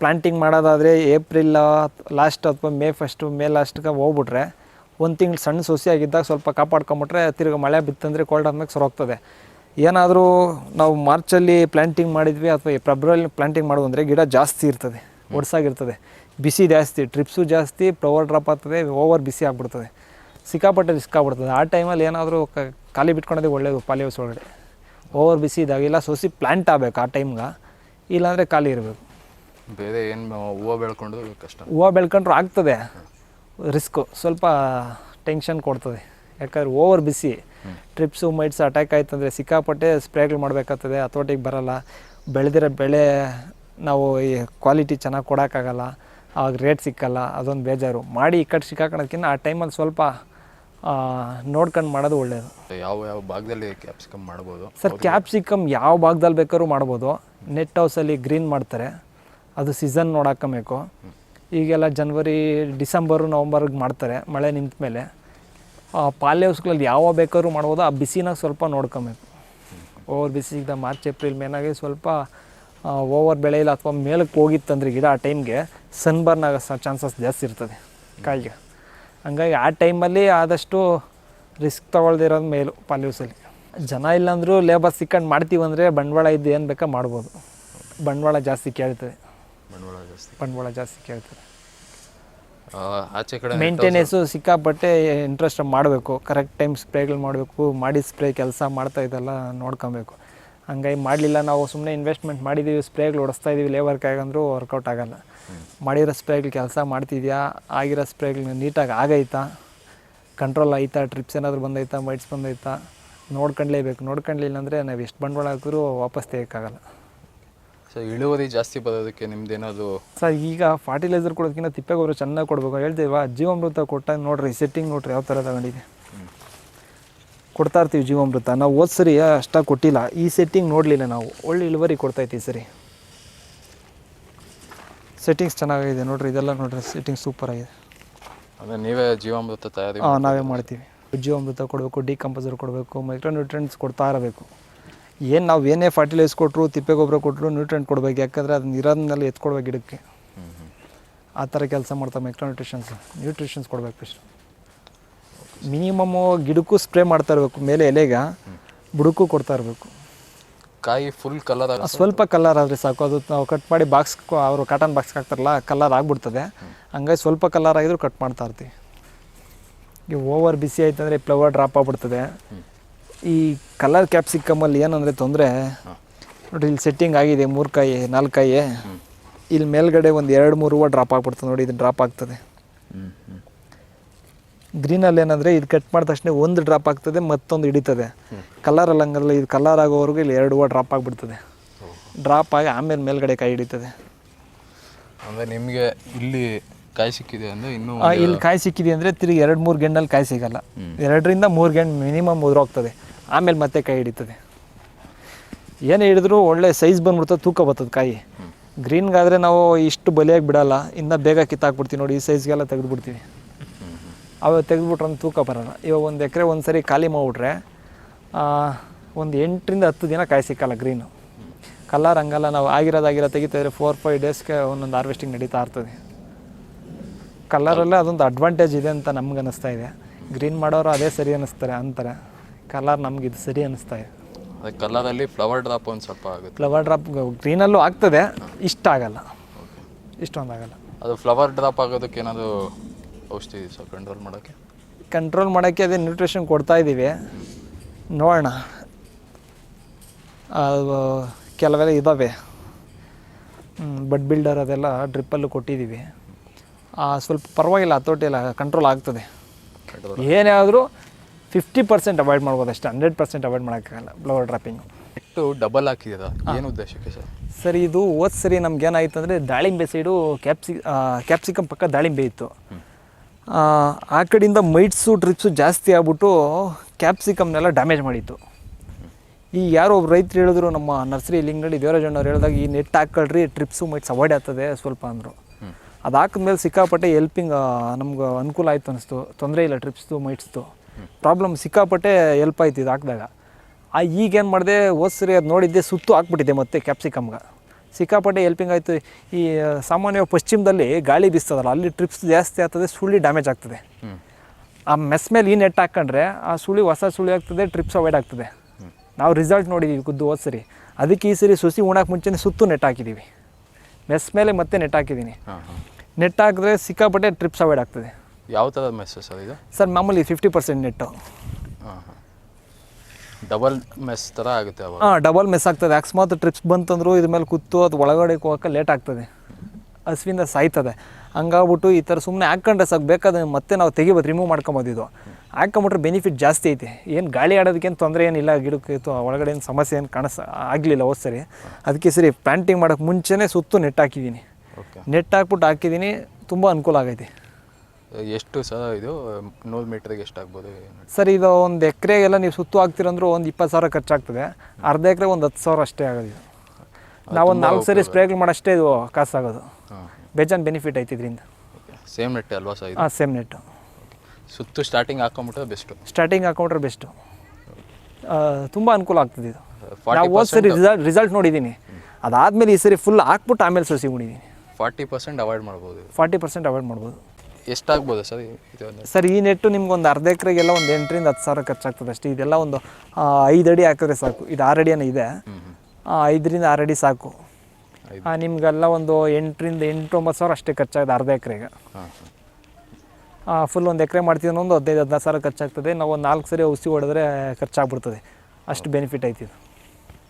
ಪ್ಲಾಂಟಿಂಗ್ ಮಾಡೋದಾದರೆ ಏಪ್ರಿಲ್ ಲಾಸ್ಟ್ ಅಥವಾ ಮೇ ಫಸ್ಟು ಮೇ ಲಾಸ್ಟ್ಗೆ ಹೋಗ್ಬಿಟ್ರೆ ಒಂದು ತಿಂಗಳು ಸಣ್ಣ ಸೊಸಿ ಆಗಿದ್ದಾಗ ಸ್ವಲ್ಪ ಕಾಪಾಡ್ಕೊಂಬಿಟ್ರೆ ತಿರ್ಗಿ ಮಳೆ ಬಿತ್ತಂದರೆ ಕೋಲ್ಡ್ ಆದ್ಮೇಲೆ ಸರೋಗ್ತದೆ ಏನಾದರೂ ನಾವು ಮಾರ್ಚಲ್ಲಿ ಪ್ಲ್ಯಾಂಟಿಂಗ್ ಮಾಡಿದ್ವಿ ಅಥವಾ ಫೆಬ್ರವರಿ ಪ್ಲ್ಯಾಂಟಿಂಗ್ ಮಾಡೋದು ಅಂದರೆ ಗಿಡ ಜಾಸ್ತಿ ಇರ್ತದೆ ಒಡ್ಸಾಗಿರ್ತದೆ. ಬಿಸಿ ಜಾಸ್ತಿ ಟ್ರಿಪ್ಸು ಜಾಸ್ತಿ ಪ್ಲವರ್ ಡ್ರಾಪ್ ಆಗ್ತದೆ ಓವರ್ ಬಿಸಿ ಆಗಿಬಿಡ್ತದೆ. ಸಿಕ್ಕಾಪಟ್ಟೆ ರಿಸ್ಕ್ ಆಗ್ಬಿಡ್ತದೆ. ಆ ಟೈಮಲ್ಲಿ ಏನಾದರೂ ಖಾಲಿ ಬಿಟ್ಕೊಳೋದೇ ಒಳ್ಳೆಯದು ಪಾಲಿ ಹೌಸ್ ಒಳಗಡೆ. ಓವರ್ ಬಿಸಿ ಇದ್ದಾಗ ಇಲ್ಲ ಸೊಸಿ ಪ್ಲ್ಯಾಂಟ್ ಆಗಬೇಕು ಆ ಟೈಮ್ಗೆ ಇಲ್ಲಾಂದರೆ ಖಾಲಿ ಇರಬೇಕು. ಬೇರೆ ಏನು ಹೂವು ಬೆಳ್ಕೊಂಡು ಕಷ್ಟ. ಹೂವು ಬೆಳ್ಕೊಂಡ್ರು ಆಗ್ತದೆ. ರಿಸ್ಕು. ಸ್ವಲ್ಪ ಟೆನ್ಷನ್ ಕೊಡ್ತದೆ. ಯಾಕಂದ್ರೆ ಓವರ್ ಬಿಸಿ. ಟ್ರಿಪ್ಸು ಮೈಟ್ಸ್ ಅಟ್ಯಾಕ್ ಆಯ್ತಂದರೆ ಸಿಕ್ಕಾಪಟ್ಟೆ ಸ್ಪ್ರೇಗಳು ಮಾಡಬೇಕಾಗ್ತದೆ. ಹತೋಟಿಗೆ ಬರಲ್ಲ. ಬೆಳೆದಿರೋ ಬೆಳೆ ನಾವು ಈ ಕ್ವಾಲಿಟಿ ಚೆನ್ನಾಗಿ ಕೊಡೋಕ್ಕಾಗಲ್ಲ. ಆವಾಗ ರೇಟ್ ಸಿಕ್ಕಲ್ಲ. ಅದೊಂದು ಬೇಜಾರು. ಮಾಡಿ ಈ ಕಡೆ ಸಿಕ್ಕಾಕೊಳೋದಕ್ಕಿಂತ ಆ ಟೈಮಲ್ಲಿ ಸ್ವಲ್ಪ ನೋಡ್ಕೊಂಡು ಮಾಡೋದು ಒಳ್ಳೆಯದು ಯಾವ ಯಾವ ಭಾಗದಲ್ಲಿ ಕ್ಯಾಪ್ಸಿಕಮ್ ಮಾಡ್ಬೋದು? ಸರ್ ಕ್ಯಾಪ್ಸಿಕಮ್ ಯಾವ ಭಾಗದಲ್ಲಿ ಬೇಕಾದ್ರೂ ಮಾಡ್ಬೋದು. ನೆಟ್ ಹೌಸಲ್ಲಿ ಗ್ರೀನ್ ಮಾಡ್ತಾರೆ. ಅದು ಸೀಸನ್ ನೋಡಾಕಬೇಕು. ಈಗೆಲ್ಲ ಜನ್ವರಿ ಡಿಸೆಂಬರು ನವಂಬರ್ಗೆ ಮಾಡ್ತಾರೆ, ಮಳೆ ನಿಂತ ಮೇಲೆ. ಪಾಲ್ಯ ಹೌಸ್ಗಳಲ್ಲಿ ಯಾವ ಬೇಕಾದ್ರೂ ಮಾಡ್ಬೋದು, ಆ ಬಿಸಿನಾಗ ಸ್ವಲ್ಪ ನೋಡ್ಕೊಬೇಕು. ಓವರ್ ಬಿಸಿಗೆ ಮಾರ್ಚ್ ಏಪ್ರಿಲ್ ಮೇನಾಗೆ ಸ್ವಲ್ಪ ಓವರ್ ಬೆಳೆ ಇಲ್ಲ ಅಥವಾ ಮೇಲಕ್ಕೆ ಹೋಗಿತ್ತಂದ್ರೆ ಗಿಡ ಆ ಟೈಮ್ಗೆ ಸನ್ಬರ್ನ್ ಆಗ ಚಾನ್ಸಸ್ ಜಾಸ್ತಿ ಇರ್ತದೆ ಕಾಯಿಗೆ. ಹಂಗಾಗಿ ಆ ಟೈಮಲ್ಲಿ ಆದಷ್ಟು ರಿಸ್ಕ್ ತೊಗೊಳ್ದಿರೋದು ಮೇಲು ಪಾಲ್ಯೂಸಲ್ಲಿ ಜನ ಇಲ್ಲಾಂದ್ರೂ ಲೇಬರ್ ಸಿಕ್ಕಂಡು ಮಾಡ್ತೀವಂದರೆ ಬಂಡವಾಳ ಇದ್ದು ಏನು ಬೇಕಾ ಮಾಡ್ಬೋದು. ಬಂಡವಾಳ ಜಾಸ್ತಿ ಕೇಳ್ತದೆ. ಬಂಡವಾಳ ಜಾಸ್ತಿ. ಬಂಡವಾಳ ಜಾಸ್ತಿ ಕೇಳ್ತಾರೆ. ಆಚೆ ಕಡೆ ಮೇಂಟೆನೆನ್ಸು ಸಿಕ್ಕಾಪಟ್ಟೆ ಇಂಟ್ರೆಸ್ಟ್ ಮಾಡಬೇಕು. ಕರೆಕ್ಟ್ ಟೈಮ್ ಸ್ಪ್ರೇಗಳು ಮಾಡಬೇಕು. ಮಾಡಿ ಸ್ಪ್ರೇ ಕೆಲಸ ಮಾಡ್ತಾ ಇದೆಲ್ಲ ನೋಡ್ಕೊಬೇಕು. ಹಂಗಾಗಿ ಮಾಡಲಿಲ್ಲ. ನಾವು ಸುಮ್ಮನೆ ಇನ್ವೆಸ್ಟ್ಮೆಂಟ್ ಮಾಡಿದ್ದೀವಿ ಸ್ಪ್ರೇಗಳು ಹೊಡಿಸ್ತಾ ಇದ್ದೀವಿ ಲೇಬರ್ ಆಗಂದ್ರೂ ವರ್ಕೌಟ್ ಆಗಲ್ಲ. ಮಾಡಿರೋ ಸ್ಪ್ರೇಗಳು ಕೆಲಸ ಮಾಡ್ತಿದ್ಯಾ? ಆಗಿರೋ ಸ್ಪ್ರೇಗಳು ನೀಟಾಗಿ ಆಗೈತಾ? ಕಂಟ್ರೋಲ್ ಆಯ್ತಾ ಟ್ರಿಪ್ಸ್ ಏನಾದರೂ ಬಂದೈತಾ? ಮೈಟ್ಸ್ ಬಂದೈತಾ? ನೋಡ್ಕೊಂಡ್ಲೇಬೇಕು ನೋಡ್ಕೊಂಡ್ಲಿಲ್ಲ ಅಂದರೆ ನಾವು ಎಷ್ಟು ಬಂಡವಾಳ ಹಾಕಿದ್ರೂ ವಾಪಸ್ ತೆಗಿಯೋಕ್ಕಾಗಲ್ಲ. ಸೊ ಇಳುವರಿ ಜಾಸ್ತಿ ಬರೋದಕ್ಕೆ ನಿಮ್ದೇನಾದ್ರು ಸರ್ ಈಗ ಫರ್ಟಿಲೈಸರ್ ಕೊಡೋದಕ್ಕಿಂತ ತಿಪ್ಪೆ ಗೊಬ್ಬರ ಚೆನ್ನಾಗಿ ಕೊಡಬೇಕು. ಹೇಳ್ತೀವ ಜೀವಾಮೃತ ಕೊಟ್ಟಾಗ ನೋಡ್ರಿ ಸೆಟ್ಟಿಂಗ್ ನೋಡ್ರಿ ಯಾವ ಥರ ತಗೊಂಡಿದೆ. ಕೊಡ್ತಾ ಇರ್ತೀವಿ ಜೀವಾಮೃತ. ನಾವು ಹೋದ ಸರಿ ಅಷ್ಟಾಗಿ ಕೊಟ್ಟಿಲ್ಲ. ಈ ಸೆಟ್ಟಿಂಗ್ ನೋಡಲಿಲ್ಲ ನಾವು. ಒಳ್ಳೆ ಇಳುವರಿ ಕೊಡ್ತೈತಿ ಈ ಸರಿ. ಸೆಟ್ಟಿಂಗ್ಸ್ ಚೆನ್ನಾಗಿದೆ ನೋಡ್ರಿ ಇದೆಲ್ಲ ನೋಡ್ರಿ ಸೆಟ್ಟಿಂಗ್ ಸೂಪರ್ ಆಗಿದೆ. ಅಂದರೆ ನೀವೇ ಜೀವಾಮೃತ ತಯಾರಿ ಹಾಂ ನಾವೇ ಮಾಡ್ತೀವಿ. ಜೀವಾಮೃತ ಕೊಡಬೇಕು ಡಿಕಂಪೋಸರ್ ಕೊಡಬೇಕು ಮೈಕ್ರೋನ್ಯೂಟ್ರೆಂಟ್ಸ್ ಕೊಡ್ತಾ ಇರಬೇಕು. ಏನು ನಾವು ಏನೇ ಫರ್ಟಿಲೈಸ್ ಕೊಟ್ಟರು ತಿಪ್ಪೆ ಗೊಬ್ಬರ ಕೊಟ್ಟರು ನ್ಯೂಟ್ರೆಂಟ್ ಕೊಡಬೇಕು. ಯಾಕಂದರೆ ಅದನ್ನ ನೀರಾದ್ಮೇಲೆ ಎತ್ಕೊಡ್ಬೇಕು ಗಿಡಕ್ಕೆ. ಆ ಥರ ಕೆಲಸ ಮಾಡ್ತಾರೆ ಮೈಕ್ರೋ ನ್ಯೂಟ್ರಿಷನ್ಸ್ ನ್ಯೂಟ್ರಿಷನ್ಸ್ ಕೊಡಬೇಕು ಫಸ್ಟ್ ಮಿನಿಮಮ್ಮು ಗಿಡಕ್ಕೂ ಸ್ಪ್ರೇ ಮಾಡ್ತಾ ಇರಬೇಕು. ಮೇಲೆ ಎಲೆಗ ಬುಡಕ್ಕೂ ಕೊಡ್ತಾ ಇರಬೇಕು. ಕಾಯಿ ಫುಲ್ ಕಲರ್ ಸ್ವಲ್ಪ ಕಲರ್ ಆದರೆ ಸಾಕು. ಅದು ನಾವು ಕಟ್ ಮಾಡಿ ಬಾಕ್ಸ್ ಅವರು ಕಾಟನ್ ಬಾಕ್ಸ್ಗೆ ಹಾಕ್ತಾರಲ್ಲ ಕಲರ್ ಆಗಿಬಿಡ್ತದೆ. ಹಂಗಾಗಿ ಸ್ವಲ್ಪ ಕಲರ್ ಆಗಿದ್ರು ಕಟ್ ಮಾಡ್ತಾ ಇರ್ತೀವಿ. ಈಗ ಓವರ್ ಬಿಸಿ ಆಯ್ತು ಅಂದರೆ ಫ್ಲವರ್ ಡ್ರಾಪ್ ಆಗ್ಬಿಡ್ತದೆ. ಈ ಕಲರ್ ಕ್ಯಾಪ್ಸಿಕಮ್ಮಲ್ಲಿ ಏನಂದರೆ ತೊಂದರೆ ನೋಡಿ ಇಲ್ಲಿ ಸೆಟ್ಟಿಂಗ್ ಆಗಿದೆ ಮೂರು ಕಾಯಿ ನಾಲ್ಕು ಕಾಯಿ. ಇಲ್ಲಿ ಮೇಲ್ಗಡೆ ಒಂದು ಎರಡು ಮೂರು ಹೂವು ಡ್ರಾಪ್ ಆಗ್ಬಿಡ್ತದೆ ನೋಡಿ ಇದು ಡ್ರಾಪ್ ಆಗ್ತದೆ. ಗ್ರೀನಲ್ಲಿ ಏನಂದರೆ ಇದು ಕಟ್ ಮಾಡಿದ ತಕ್ಷಣ ಒಂದು ಡ್ರಾಪ್ ಆಗ್ತದೆ ಮತ್ತೊಂದು ಹಿಡಿತದೆ. ಕಲರಲ್ಲಿ ಹಂಗಲ್ಲ ಇದು ಕಲರ್ ಆಗೋವರೆಗೂ ಇಲ್ಲಿ ಎರಡು ಹೂವು ಡ್ರಾಪ್ ಆಗಿಬಿಡ್ತದೆ. ಡ್ರಾಪ್ ಆಗಿ ಆಮೇಲೆ ಮೇಲ್ಗಡೆ ಕಾಯಿ ಹಿಡಿತದೆ. ಅಂದರೆ ನಿಮಗೆ ಇಲ್ಲಿ ಕಾಯಿ ಸಿಕ್ಕಿದೆ ಅಂದರೆ ಇನ್ನೂ ಇಲ್ಲಿ ಕಾಯಿ ಸಿಕ್ಕಿದೆ ಅಂದರೆ ತಿರುಗಿ ಎರಡು ಮೂರು ಗೆಣ್ಣಲ್ಲಿ ಕಾಯಿ ಸಿಗಲ್ಲ. ಎರಡರಿಂದ ಮೂರು ಗೆಣ್ಣು ಮಿನಿಮಮ್ ಉದುರೋಗ್ತದೆ. ಆಮೇಲೆ ಮತ್ತೆ ಕಾಯಿ ಹಿಡಿತದೆ. ಏನೇ ಹಿಡಿದ್ರು ಒಳ್ಳೆ ಸೈಜ್ ಬಂದ್ಬಿಡ್ತದೆ, ತೂಕ ಬರ್ತದೆ ಕಾಯಿ. ಗ್ರೀನ್ಗಾದರೆ ನಾವು ಇಷ್ಟು ಬಲಿಯಾಗಿ ಬಿಡಲ್ಲ, ಇನ್ನೂ ಬೇಗ ಕಿತ್ತಾಕ್ಬಿಡ್ತೀವಿ ನೋಡಿ, ಈ ಸೈಜ್ಗೆಲ್ಲ ತೆಗೆದುಬಿಡ್ತೀವಿ. ಅವು ತೆಗೆದುಬಿಟ್ರೆ ಒಂದು ತೂಕ ಬರೋಲ್ಲ. ಇವಾಗ ಒಂದು ಎಕರೆ ಒಂದು ಸರಿ ಖಾಲಿ ಮಾಡಿಬಿಟ್ರೆ ಒಂದು ಎಂಟರಿಂದ ಹತ್ತು ದಿನ ಕಾಯಿ ಸಿಕ್ಕಲ್ಲ ಗ್ರೀನು ಕಲ್ಲರ್ ಹಂಗಲ್ಲ, ನಾವು ಆಗಿರೋದಾಗಿರೋ ತೆಗಿತಾಯಿದ್ರೆ ಫೋರ್ ಫೈವ್ ಡೇಸ್ಗೆ ಒಂದೊಂದು ಹಾರ್ವೆಸ್ಟಿಂಗ್ ನಡೀತಾ ಇರ್ತದೆ. ಕಲ್ಲರಲ್ಲೇ ಅದೊಂದು ಅಡ್ವಾಂಟೇಜ್ ಇದೆ ಅಂತ ನಮ್ಗೆ ಅನ್ನಿಸ್ತಾ ಇದೆ. ಗ್ರೀನ್ ಮಾಡೋರು ಅದೇ ಸರಿ ಅನ್ನಿಸ್ತಾರೆ ಅಂತಾರೆ. ಕಲರ್ ನಮ್ಗೆ ಇದು ಸರಿ ಅನಿಸ್ತಾ ಇದೆ. ಅದೇ ಕಲರಲ್ಲಿ ಫ್ಲವರ್ ಡ್ರಾಪ್ ಒಂದು ಸ್ವಲ್ಪ ಆಗುತ್ತೆ. ಫ್ಲವರ್ ಡ್ರಾಪ್ ಗ್ರೀನಲ್ಲೂ ಆಗ್ತದೆ ಇಷ್ಟ ಆಗಲ್ಲ. ಇಷ್ಟೊಂದು ಆಗಲ್ಲ. ಅದು ಫ್ಲವರ್ ಡ್ರಾಪ್ ಆಗೋದಕ್ಕೆ ಏನಾದರೂ ಔಷಧಿ ಸರ್ ಕಂಟ್ರೋಲ್ ಮಾಡೋಕ್ಕೆ? ಕಂಟ್ರೋಲ್ ಮಾಡೋಕ್ಕೆ ಅದೇ ನ್ಯೂಟ್ರಿಷನ್ ಕೊಡ್ತಾ ಇದ್ದೀವಿ ನೋಡೋಣ. ಅದು ಕೆಲವೆಲ್ಲ ಇದ್ದಾವೆ ಬಡ್ ಬಿಲ್ಡರ್ ಅದೆಲ್ಲ ಡ್ರಿಪ್ಪಲ್ಲೂ ಕೊಟ್ಟಿದ್ದೀವಿ ಸ್ವಲ್ಪ ಪರವಾಗಿಲ್ಲ ಹತೋಟಿ ಇಲ್ಲ ಕಂಟ್ರೋಲ್ ಆಗ್ತದೆ. ಏನೇ ಆದರೂ ಫಿಫ್ಟಿ ಪರ್ಸೆಂಟ್ ಅವಾಯ್ಡ್ ಮಾಡ್ಬೋದು ಅಷ್ಟೇ ಹಂಡ್ರೆಡ್ ಪರ್ಸೆಂಟ್ ಅವಾಯ್ಡ್ ಮಾಡೋಕ್ಕಾಗಲ್ಲ ಬ್ಲವರ್ ಡ್ರಾಪಿಂಗ್ ಎಷ್ಟು ಡಬಲ್ ಹಾಕಿದ ಏನು ಉದ್ದೇಶಕ್ಕೆ ಸರ್? ಸರ್ ಇದು ಹೋದ ಸರಿ ನಮ್ಗೆ ಏನಾಯ್ತು ಅಂದರೆ ದಾಳಿಂಬೆ ಸೈಡು ಕ್ಯಾಪ್ಸಿ ಕ್ಯಾಪ್ಸಿಕಮ್ ಪಕ್ಕ ದಾಳಿಂಬೆ ಇತ್ತು. ಆ, ಆ ಕಡೆಯಿಂದ ಮೈಟ್ಸು ಟ್ರಿಪ್ಸು ಜಾಸ್ತಿ ಆಗ್ಬಿಟ್ಟು ಕ್ಯಾಪ್ಸಿಕಮ್ನೆಲ್ಲ ಡ್ಯಾಮೇಜ್ ಮಾಡಿತ್ತು. ಈ ಯಾರೋ ಒಬ್ಬ ರೈತರು ಹೇಳಿದ್ರು ನಮ್ಮ ನರ್ಸರಿ ಲಿಂಗಡಿ ದೇವರಾಜಣ್ಣವ್ರು ಹೇಳಿದಾಗ ಈ ನೆಟ್ ಹಾಕ್ಕೊಳ್ರಿ ಟ್ರಿಪ್ಸು ಮೈಟ್ಸ್ ಅವಾಯ್ಡ್ ಆಗ್ತದೆ ಸ್ವಲ್ಪ ಅಂದರು. ಅದು ಹಾಕಿದ್ಮೇಲೆ ಸಿಕ್ಕಾಪಟ್ಟೆ ಎಲ್ಪಿಂಗ್ ನಮ್ಗೆ ಅನುಕೂಲ ಆಯಿತು ಅನಿಸ್ತು. ತೊಂದರೆ ಇಲ್ಲ ಟ್ರಿಪ್ಸ್ದು ಮೈಟ್ಸ್ದು ಪ್ರಾಬ್ಲಮ್ ಸಿಕ್ಕಾಪಟ್ಟೆ ಎಲ್ಪ್ ಆಯ್ತು ಇದು ಹಾಕಿದಾಗ. ಆ ಈಗೇನು ಮಾಡಿದೆ ಸರಿ ಅದು ನೋಡಿದ್ದೆ ಸುತ್ತು ಹಾಕ್ಬಿಟ್ಟಿದ್ದೆ ಮತ್ತೆ ಕ್ಯಾಪ್ಸಿಕಮ್ಗೆ ಸಿಕ್ಕಾಪಟ್ಟೆ ಹೆಲ್ಪಿಂಗ್ ಆಯಿತು. ಈ ಸಾಮಾನ್ಯವಾಗಿ ಪಶ್ಚಿಮದಲ್ಲಿ ಗಾಳಿ ಬೀಸ್ತದಲ್ಲ ಅಲ್ಲಿ ಟ್ರಿಪ್ಸ್ ಜಾಸ್ತಿ ಆಗ್ತದೆ ಸುಳಿ ಡ್ಯಾಮೇಜ್ ಆಗ್ತದೆ. ಆ ಮೆಸ್ ಮೇಲೆ ಈ ನೆಟ್ ಹಾಕ್ಕೊಂಡ್ರೆ ಆ ಸುಳಿ ಹೊಸ ಸುಳಿ ಆಗ್ತದೆ ಟ್ರಿಪ್ಸ್ ಅವಾಯ್ಡ್ ಆಗ್ತದೆ. ನಾವು ರಿಸಲ್ಟ್ ನೋಡಿದ್ದೀವಿ ಖುದ್ದು ಹೋದ್ ಸರಿ ಅದಕ್ಕೆ ಈ ಸರಿ ಸುಸಿ ಉಣಕ್ಕೆ ಮುಂಚೆನೇ ಸುತ್ತು ನೆಟ್ ಹಾಕಿದ್ದೀವಿ ಮೆಸ್ ಮೇಲೆ ಮತ್ತೆ ನೆಟ್ ಹಾಕಿದ್ದೀನಿ ನೆಟ್ ಹಾಕಿದ್ರೆ ಸಿಕ್ಕಾಪಟ್ಟೆ ಟ್ರಿಪ್ಸ್ ಅವಾಯ್ಡ್ ಆಗ್ತದೆ. ಯಾವ ಥರ ಮೆಸ್ ಸರ್ ಇದು? ಸರ್ ಮಾಮೂಲಿ fifty percent net double mesh ಥರ ಆಗುತ್ತೆ ಅವಾಗ. ಹಾಂ ಡಬಲ್ ಮೆಸ್ ಆಗ್ತದೆ. ಅಕಸ್ಮಾತ್ ಟ್ರಿಪ್ಸ್ ಬಂತಂದ್ರು ಇದ್ರ ಮೇಲೆ ಕೂತು ಅದು ಒಳಗಡೆ ಹೋಗೋಕೆ ಲೇಟ್ ಆಗ್ತದೆ. ಹಸುವಿಂದ ಸಾಯ್ತದೆ. ಹಂಗಾಗ್ಬಿಟ್ಟು ಈ ಥರ ಸುಮ್ಮನೆ ಹಾಕ್ಕೊಂಡ್ರೆ ಸಾಕು. ಬೇಕಾದ್ರೆ ಮತ್ತೆ ನಾವು ತೆಗಿಬೋದು ರಿಮೂವ್ ಮಾಡ್ಕೊಬೋದು ಇದು. ಹಾಕೊಂಬಿಟ್ರೆ ಬೆನಿಫಿಟ್ ಜಾಸ್ತಿ ಐತೆ. ಏನು ಗಾಳಿ ಆಡೋದಕ್ಕೇನು ತೊಂದರೆ ಏನಿಲ್ಲ ಗಿಡಕ್ಕೆ ಇತ್ತು ಒಳಗಡೆ ಏನು ಸಮಸ್ಯೆ ಏನು ಕಾಣಿಸ್ ಆಗಲಿಲ್ಲ ಹೋದ್ ಸರಿ. ಅದಕ್ಕೆ ಸರಿ ಪ್ಯಾಂಟಿಂಗ್ ಮಾಡೋಕ್ಕೆ ಮುಂಚೆನೇ ಸುತ್ತು ನೆಟ್ ಹಾಕಿದ್ದೀನಿ. ನೆಟ್ ಹಾಕ್ಬಿಟ್ಟು ಹಾಕಿದ್ದೀನಿ ತುಂಬ ಅನುಕೂಲ ಆಗೈತೆ. ಎಷ್ಟು ಸಹ ಇದು ನೂರು ಮೀಟ್ರಿಗೆ ಎಷ್ಟು ಆಗ್ಬೋದು ಸರ್ ಇದು ಒಂದು ಎಕರೆಗೆಲ್ಲ ನೀವು ಸುತ್ತು ಹಾಕ್ತೀರಂದ್ರೂ ಒಂದು ಇಪ್ಪತ್ತು ಸಾವಿರ ಖರ್ಚಾಗ್ತದೆ. ಅರ್ಧ ಎಕರೆ ಒಂದು ಹತ್ತು ಸಾವಿರ ಅಷ್ಟೇ ಆಗೋದು ಇದು ನಾವೊಂದು ನಾಲ್ಕು ಸರಿ ಸ್ಪ್ರೇಗಳು ಮಾಡೋಷ್ಟೇ ಇದು ಕಾಸಾಗೋದು. ಬೇಜಾನ್ ಬೆನಿಫಿಟ್ ಐತಿ ಇದರಿಂದ. ಸೇಮ್ ನೆಟ್ ಅಲ್ವಾ ಸರ್ ಇದು? ಹಾಂ ಸೇಮ್ ನೆಟ್ಟು ಸುತ್ತು ಸ್ಟಾರ್ಟಿಂಗ್ ಹಾಕೊಂಬಿಟ್ರೆ ಬೆಸ್ಟು ಸ್ಟಾರ್ಟಿಂಗ್ ಹಾಕೊಂಡ್ರೆ ಬೆಸ್ಟು ತುಂಬ ಅನುಕೂಲ ಆಗ್ತದೆ ಇದು. ಫಾರ್ಟಿ ನಾವು ಒಂದು ಸರಿ ರಿಸಲ್ಟ್ ರಿಸಲ್ಟ್ ನೋಡಿದ್ದೀನಿ ಅದಾದಮೇಲೆ ಈ ಸರಿ ಫುಲ್ ಹಾಕ್ಬಿಟ್ಟು ಆಮೇಲೆ ಸಸಿ ಉಣಿದ್ದೀನಿ ಫಾರ್ಟಿ ಪರ್ಸೆಂಟ್ ಅವಾಯ್ಡ್ ಮಾಡ್ಬೋದು. ಫಾರ್ಟಿ ಪರ್ಸೆಂಟ್ ಅವಾಯ್ಡ್ ಮಾಡ್ಬೋದು. ಎಷ್ಟಾಗ್ಬೋದು ಸರ್ ಇದು ಸರ್ ಈ ನೆಟ್ಟು ನಿಮ್ಗೆ ಒಂದು ಅರ್ಧ ಎಕರೆಗೆಲ್ಲ ಒಂದು ಎಂಟರಿಂದ ಹತ್ತು ಸಾವಿರ ಖರ್ಚಾಗ್ತದೆ ಅಷ್ಟೇ ಇದೆಲ್ಲ ಒಂದು ಆ, ಐದು ಅಡಿ ಹಾಕಿದ್ರೆ ಸಾಕು. ಇದು ಆರು ಅಡಿಯನ್ನು ಇದೆ. ಆ, ಐದರಿಂದ ಆರು ಅಡಿ ಸಾಕು. ನಿಮಗೆಲ್ಲ ಆ, ನಿಮ್ಗೆಲ್ಲ ಒಂದು ಎಂಟರಿಂದ ಎಂಟು ಒಂಬತ್ತು ಸಾವಿರ ಅಷ್ಟೇ ಖರ್ಚಾಗಿದೆ ಅರ್ಧ ಎಕರೆಗೆ. ಹಾಂ ಫುಲ್ ಒಂದು ಎಕರೆ ಮಾಡ್ತೀವಿ ಒಂದು ಹದಿನೈದು ಹದಿನಾರು ಸಾವಿರ ಖರ್ಚಾಗ್ತದೆ. ನಾವು ಒಂದು ನಾಲ್ಕು ಸರಿ ಔಷಧಿ ಹೊಡೆದ್ರೆ ಖರ್ಚಾಗ್ಬಿಡ್ತದೆ. ಅಷ್ಟು ಬೆನಿಫಿಟ್ ಐತಿ ಇದು.